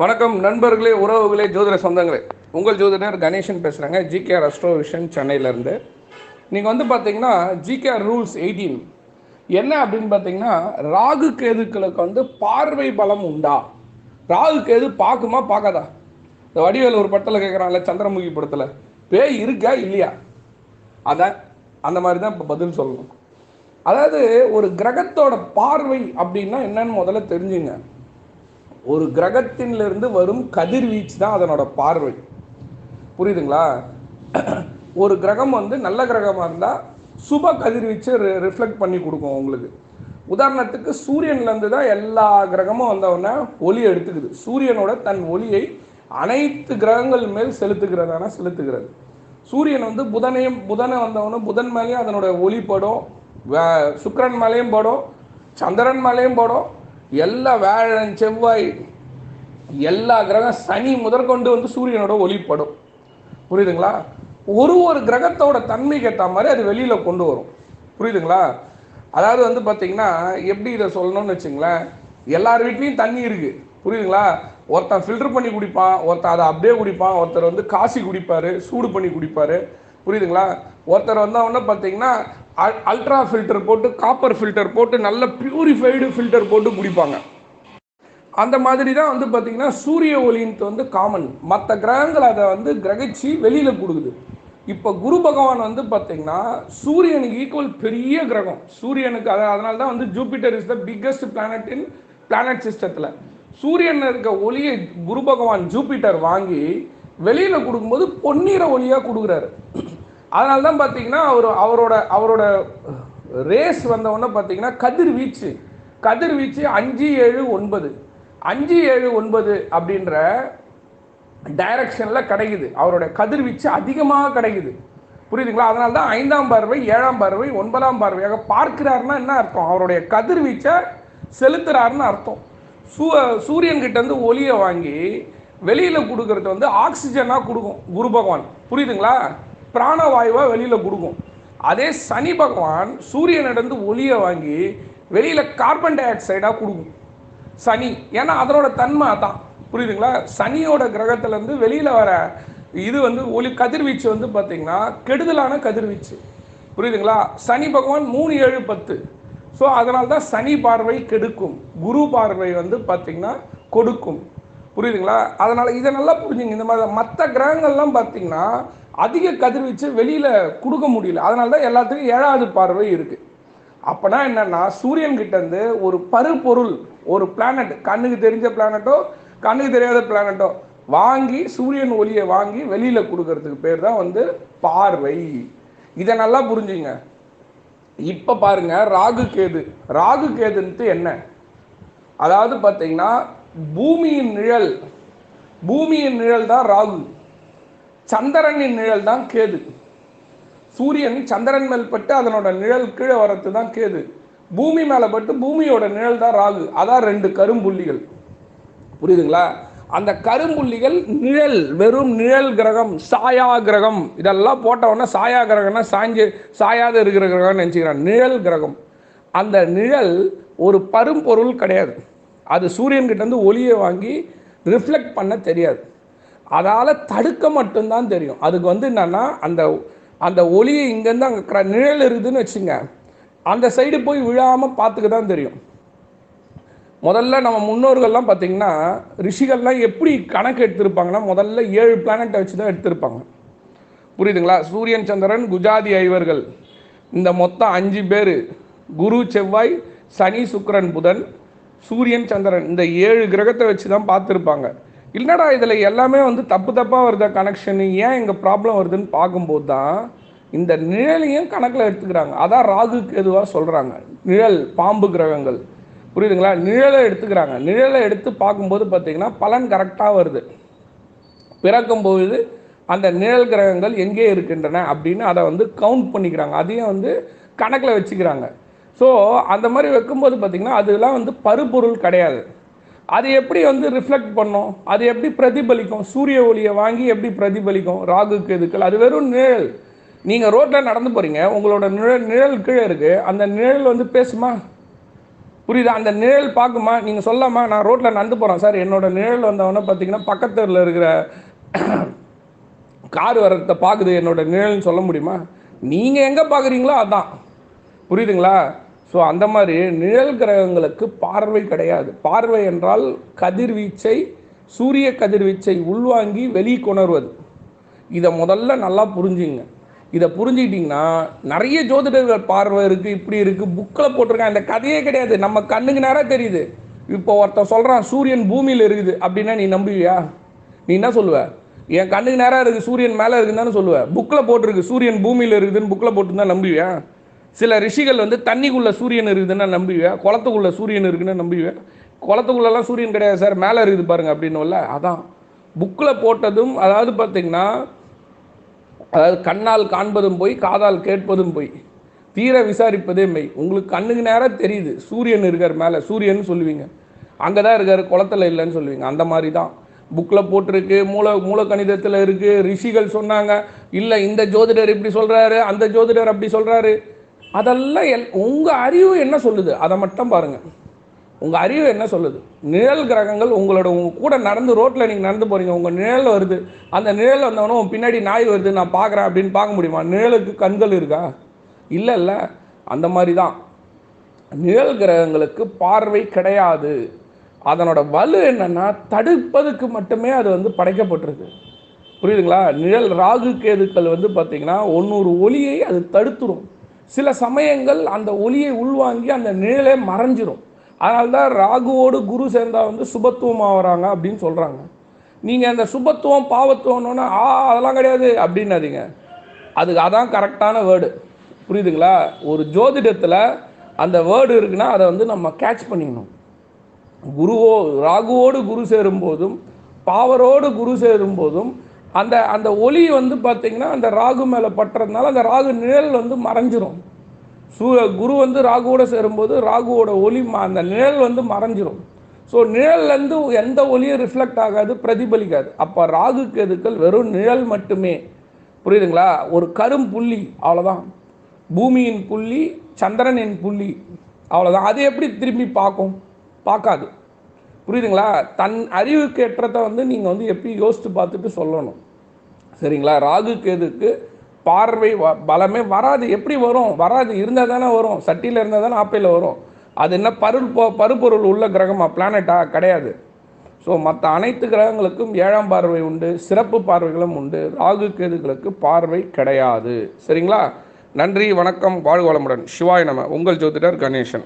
வணக்கம் நண்பர்களே உறவுகளே ஜோதிட சொந்தங்களே. உங்கள் ஜோதிடர் கணேசன் பேசுகிறேங்க ஜிகேஆர் அஸ்ட்ரோ விஷன் சென்னையிலேருந்து நீங்கள் வந்து பார்த்தீங்கன்னா ஜிகேஆர் ரூல்ஸ் எயிட்டீன் என்ன அப்படின்னு பார்த்தீங்கன்னா ராகு கேதுக்களுக்கு வந்து பார்வை பலம் உண்டா? ராகு கேது பார்க்குமா பார்க்காதா? இந்த வடிவேல் ஒரு படத்தில் கேட்குறான்ல சந்திரமுகி படத்தில். பேய் இருக்கா இல்லையா? அதான் அந்த மாதிரி தான் இப்போ பதில் சொல்லணும். அதாவது ஒரு கிரகத்தோட பார்வை அப்படின்னா என்னன்னு முதல்ல தெரிஞ்சுங்க. ஒரு கிரகத்திலிருந்து வரும் கதிர்வீச்சு தான் அதனோட பார்வை. புரியுதுங்களா? ஒரு கிரகம் வந்து நல்ல கிரகமாக இருந்தால் சுப கதிர்வீச்சை ரிஃப்ளெக்ட் பண்ணி கொடுக்கும் உங்களுக்கு. உதாரணத்துக்கு சூரியன்லேருந்து தான் எல்லா கிரகமும் வந்தவுடனே ஒளி எடுத்துக்குது. சூரியனோட தன் ஒளியை அனைத்து கிரகங்கள் மேல் செலுத்துகிறதான செலுத்துகிறது. சூரியன் வந்து புதனையும் புதனை வந்தவொடனே புதன் மேலேயும் அதனோட ஒளி படும். சுக்கரன் சுக்கிரன் மேலேயும் படும். சந்திரன் மேலேயும் படும். எல்லா வேழன் செவ்வாய் எல்லா கிரகம் சனி முதற்கொண்டு வந்து சூரியனோட ஒளிப்படும். புரியுதுங்களா? ஒரு ஒரு கிரகத்தோட தன்மைக்கு ஏற்ற மாதிரி அது வெளியில் கொண்டு வரும். புரியுதுங்களா? அதாவது வந்து பார்த்தீங்கன்னா எப்படி இதை சொல்லணும்னு வச்சுங்களேன் எல்லார் வீட்லேயும் தண்ணி இருக்குது புரியுதுங்களா? ஒருத்தன் ஃபில்டர் பண்ணி குடிப்பான் ஒருத்தன் அதை அப்படியே குடிப்பான் ஒருத்தர் வந்து காசி குடிப்பார் சூடு பண்ணி குடிப்பார். புரியுதுங்களா? ஒருத்தர் வந்தவொடனே பார்த்தீங்கன்னா அல்ட்ரா ஃபில்டர் போட்டு காப்பர் ஃபில்டர் போட்டு நல்ல பியூரிஃபைடு ஃபில்டர் போட்டு குடிப்பாங்க. அந்த மாதிரி தான் வந்து பார்த்திங்கன்னா சூரிய ஒளின்ட்டு வந்து காமன் மற்ற கிரகங்கள் அதை வந்து கிரகிச்சு வெளியில் கொடுக்குது. இப்போ குரு பகவான் வந்து பார்த்தீங்கன்னா சூரியனுக்கு ஈக்குவல் பெரிய கிரகம். சூரியனுக்கு அதை அதனால தான் வந்து Jupiter is the biggest planet in planet சிஸ்டத்தில் சூரியன் இருக்க ஒளியை குரு பகவான் ஜூபிட்டர் வாங்கி வெளியில் கொடுக்கும்போது பொன்னிற ஒளியாக கொடுக்குறாரு. அதனால தான் பார்த்தீங்கன்னா அவர் அவரோட அவரோட ரேஸ் வந்தவொடனே பார்த்தீங்கன்னா கதிர்வீச்சு. கதிர்வீச்சு அஞ்சு ஏழு ஒன்பது. அஞ்சு ஏழு ஒன்பது அப்படின்ற டைரக்ஷனில் கிடைக்குது. அவரோட கதிர்வீச்சு அதிகமாக கிடைக்குது. புரியுதுங்களா? அதனால தான் ஐந்தாம் பார்வை ஏழாம் பார்வை ஒன்பதாம் பார்வையாக பார்க்கிறாருன்னா என்ன அர்த்தம்? அவருடைய கதிர்வீச்சை செலுத்துறாருன்னு அர்த்தம். சூ சூரியன் இருந்து ஒளியை வாங்கி வெளியில் கொடுக்கறது வந்து ஆக்சிஜனாக கொடுக்கும் குரு பகவான். புரியுதுங்களா? பிராணவாயுவாக வெளியில் கொடுக்கும். அதே சனி பகவான் சூரியனிடந்து ஒளியை வாங்கி வெளியில் கார்பன் டை ஆக்சைடாக கொடுக்கும். சனி ஏன்னா அதனோட தன்மை அதான். புரியுதுங்களா? சனியோட கிரகத்திலேருந்து வெளியில் வர இது வந்து ஒளி கதிர்வீச்சு வந்து பார்த்தீங்கன்னா கெடுதலான கதிர்வீச்சு. புரியுதுங்களா? சனி பகவான் மூணு ஏழு பத்து. ஸோ அதனால தான் சனி பார்வை கெடுக்கும். குரு பார்வை வந்து பார்த்திங்கன்னா கொடுக்கும். புரியுதுங்களா? அதனால் இதை நல்லா புரிஞ்சுங்க. இந்த மாதிரி மற்ற கிரகங்கள்லாம் பார்த்திங்கன்னா அதிக கதிர்வீச்சு வெளியில் கொடுக்க முடியல. அதனால தான் எல்லாத்துக்கும் ஏழாவது பார்வை இருக்குது அப்போனா என்னன்னா சூரியன்கிட்டேருந்து இருந்து ஒரு பருப்பொருள் ஒரு பிளானட் கண்ணுக்கு தெரிஞ்ச பிளானட்டோ கண்ணுக்கு தெரியாத பிளானட்டோ வாங்கி சூரியன் ஒளியை வாங்கி வெளியில் கொடுக்கறதுக்கு பேர் தான் வந்து பார்வை. இதை நல்லா புரிஞ்சுங்க. இப்போ பாருங்க ராகு கேது. ராகு கேதுன்ட்டு என்ன? அதாவது பார்த்தீங்கன்னா பூமியின் நிழல். பூமியின் நிழல் தான் ராகு. சந்திரனின் நிழல் தான் கேது. சூரியன் சந்திரன் மேல் பட்டு அதனோட நிழல் கீழே வரத்து தான் கேது. பூமி மேலே பட்டு பூமியோட நிழல் தான் ராகு. அதான் ரெண்டு கரும்புள்ளிகள். புரியுதுங்களா? அந்த கரும்புள்ளிகள் நிழல் வெறும் நிழல் கிரகம் சாயா கிரகம். இதெல்லாம் போட்டவொடனே சாயா கிரகம்னா சாஞ்சு சாயாத இருக்கிற கிரகம்னு நினச்சிக்கிறான். நிழல் கிரகம். அந்த நிழல் ஒரு பரும்பொருள் கிடையாது. அது சூரியன்கிட்ட இருந்து ஒளியை வாங்கி ரிஃப்ளெக்ட் பண்ண தெரியாது. அதால் தடுக்க மட்டும்தான் தெரியும். அதுக்கு வந்து என்னன்னா அந்த அந்த ஒளியை இங்கேருந்து அங்கே நிழல் இருக்குதுன்னு வச்சுங்க அந்த சைடு போய் விழாமல் பார்த்துக்க தான் தெரியும். முதல்ல நம்ம முன்னோர்கள்லாம் பார்த்தீங்கன்னா ரிஷிகள்லாம் எப்படி கணக்கு எடுத்திருப்பாங்கன்னா முதல்ல ஏழு பிளானட்டை வச்சு தான் எடுத்திருப்பாங்க. புரியுதுங்களா? சூரியன் சந்திரன் குஜாதி ஐவர்கள். இந்த மொத்தம் அஞ்சு பேர். குரு செவ்வாய் சனி சுக்கரன் புதன் சூரியன் சந்திரன். இந்த ஏழு கிரகத்தை வச்சு தான் பார்த்துருப்பாங்க. இல்லைடா இதில் எல்லாமே வந்து தப்பு தப்பாக வருதா கனெக்ஷன் ஏன் இங்கே ப்ராப்ளம் வருதுன்னு பார்க்கும்போது தான் இந்த நிழலையும் கணக்கில் எடுத்துக்கிறாங்க. அதான் ராகுக்கு எதுவாக சொல்கிறாங்க நிழல் பாம்பு கிரகங்கள். புரியுதுங்களா? நிழலை எடுத்துக்கிறாங்க. நிழலை எடுத்து பார்க்கும்போது பார்த்தீங்கன்னா பலன் கரெக்டாக வருது. பிறக்கும்போது அந்த நிழல் கிரகங்கள் எங்கே இருக்கின்றன அப்படின்னு அதை வந்து கவுண்ட் பண்ணிக்கிறாங்க. அதையும் வந்து கணக்கில் வச்சுக்கிறாங்க. ஸோ அந்த மாதிரி வைக்கும்போது பார்த்திங்கன்னா அதெல்லாம் வந்து பருப்பொருள் கிடையாது. அது எப்படி வந்து ரிஃப்ளெக்ட் பண்ணும்? அது எப்படி பிரதிபலிக்கும்? சூரிய ஒளியை வாங்கி எப்படி பிரதிபலிக்கும்? ராகுக்கு கேதுக்கள் அது வெறும் நிழல். நீங்கள் ரோட்டில் நடந்து போகிறீங்க உங்களோட நிழல் நிழல் கீழே இருக்குது அந்த நிழல் வந்து பேசுமா? புரியுதா? அந்த நிழல் பார்க்குமா? நீங்கள் சொல்லாமா? நான் ரோட்டில் நடந்து போகிறேன் சார். என்னோட நிழல் வந்தவொடனே பார்த்தீங்கன்னா பக்கத்தில் இருக்கிற கார் வர்றத பார்க்குது என்னோட நிழல்னு சொல்ல முடியுமா? நீங்கள் எங்கே பார்க்குறீங்களோ அதான். புரியுதுங்களா? ஸோ அந்த மாதிரி நிழல் கிரகங்களுக்கு பார்வை கிடையாது. பார்வை என்றால் கதிர்வீச்சை சூரிய கதிர்வீச்சை உள்வாங்கி வெளிக்கொணர்வது. இதை முதல்ல நல்லா புரிஞ்சுங்க. இதை புரிஞ்சுக்கிட்டிங்கன்னா நிறைய ஜோதிடர்கள் பார்வை இருக்குது இப்படி இருக்குது புக்கில் போட்டிருக்கேன் இந்த கதையே கிடையாது. நம்ம கண்ணுக்கு நேராக தெரியுது. இப்போ ஒருத்தன் சொல்கிறான் சூரியன் பூமியில் இருக்குது அப்படின்னா நீ நம்புவியா? நீ என்ன சொல்லுவ? என் கண்ணுக்கு நேராக இருக்குது சூரியன் மேலே இருக்குதுன்னு தானே சொல்லுவேன் புக்கில் போட்டிருக்கு சூரியன் பூமியில் இருக்குதுன்னு புக்கில் போட்டுருந்தா நம்புவியா? சில ரிஷிகள் வந்து தண்ணிக்குள்ளே சூரியன் இருக்குதுன்னா நம்புவேன் குளத்துக்குள்ளே சூரியன் இருக்குன்னு நம்புவேன் குளத்துக்குள்ளெல்லாம் சூரியன் கிடையாது சார் மேலே இருக்குது பாருங்க அப்படின்னுல அதான். புக்கில் போட்டதும் அதாவது பார்த்தீங்கன்னா அதாவது கண்ணால் காண்பதும் போய் காதால் கேட்பதும் போய் தீர விசாரிப்பதே மெய். உங்களுக்கு கண்ணுக்கு நேராக தெரியுது சூரியன் இருக்கார் மேலே சூரியன் சொல்லுவீங்க. அங்கே தான் இருக்கார் குளத்துல இல்லைன்னு சொல்லுவீங்க அந்த மாதிரி தான் புக்கில் போட்டிருக்கு மூல மூல கணிதத்தில் இருக்குது ரிஷிகள் சொன்னாங்க இல்லை இந்த ஜோதிடர் இப்படி சொல்கிறாரு அந்த ஜோதிடர் அப்படி சொல்கிறாரு அதெல்லாம் எல் உங்கள் அறிவு என்ன சொல்லுது? அதை மட்டும் பாருங்கள் உங்கள் அறிவு என்ன சொல்லுது? நிழல் கிரகங்கள் உங்களோட உங்கள் கூட நடந்து ரோட்டில் நீங்கள் நடந்து போகிறீங்க உங்கள் நிழல் வருது. அந்த நிழல் வந்தவொடனே உன் பின்னாடி நாய் வருது. நான் பார்க்குறேன் அப்படின்னு பார்க்க முடியுமா? நிழலுக்கு கண்கள் இருக்கா? இல்லை இல்லை அந்த மாதிரி தான் நிழல் கிரகங்களுக்கு பார்வை கிடையாது. அதனோட வலு என்னன்னா தடுப்பதுக்கு மட்டுமே அது வந்து படைக்கப்பட்டிருக்கு. புரியுதுங்களா? நிழல் ராகு கேதுக்கள் வந்து பார்த்தீங்கன்னா ஒன்னொரு ஒளியை அது தடுத்துரும். சில சமயங்கள் அந்த ஒளியை உள்வாங்கி அந்த நிழலே மறைஞ்சிரும். அதனால தான் ராகுவோடு குரு சேர்ந்தா வந்து சுபத்துவம் ஆகிறாங்க அப்படின்னு சொல்கிறாங்க நீங்கள் அந்த சுபத்துவம் பாவத்துவம்னு ஆ அதெல்லாம் கிடையாது அப்படின்னாதீங்க. அதுக்கு அதான் கரெக்டான வேர்டு புரியுதுங்களா? ஒரு ஜோதிடத்தில் அந்த வேர்டு இருக்குன்னா அதை வந்து நம்ம கேட்ச் பண்ணிக்கணும். குருவோ ராகுவோடு குரு சேரும்போதும் பாவரோடு குரு சேரும்போதும் அந்த அந்த ஒளி வந்து பார்த்தீங்கன்னா அந்த ராகு மேலே பட்டுறதுனால அந்த ராகு நிழல் வந்து மறைஞ்சிரும். சூ குரு வந்து ராகுவோட சேரும்போது ராகுவோட ஒளி ம- அந்த நிழல் வந்து மறைஞ்சிரும். ஸோ நிழல்லேருந்து எந்த ஒளியும் ரிஃப்ளெக்ட் ஆகாது பிரதிபலிக்காது. அப்போ ராகு கேதுக்கள் வெறும் நிழல் மட்டுமே. புரியுதுங்களா? ஒரு கரும் புள்ளி அவ்வளோதான் பூமியின் புள்ளி சந்திரனின் புள்ளி அவ்வளோதான் அது எப்படி திரும்பி பார்க்கும்? பார்க்காது. புரியுதுங்களா? தன் அறிவுக்கு ஏற்றத்தை வந்து நீங்கள் வந்து எப்படி யோசித்து பார்த்துட்டு சொல்லணும். சரிங்களா? ராகு கேதுக்கு பார்வை வ- பலமே வராது. எப்படி வரும்? வராது. இருந்தால் தானே வரும். சட்டியில் இருந்தால் தானே ஆப்பையில் வரும். அது என்ன பருள் பருப்பொருள் உள்ள கிரகமா? பிளானட்டா கிடையாது. ஸோ மற்ற அனைத்து கிரகங்களுக்கும் ஏழாம் பார்வை உண்டு சிறப்பு பார்வைகளும் உண்டு. ராகு கேதுகளுக்கு பார்வை கிடையாது. சரிங்களா? நன்றி வணக்கம் வாழ்வளமுடன் சிவாய் நம. உங்கள் ஜோதிடர் கணேசன்.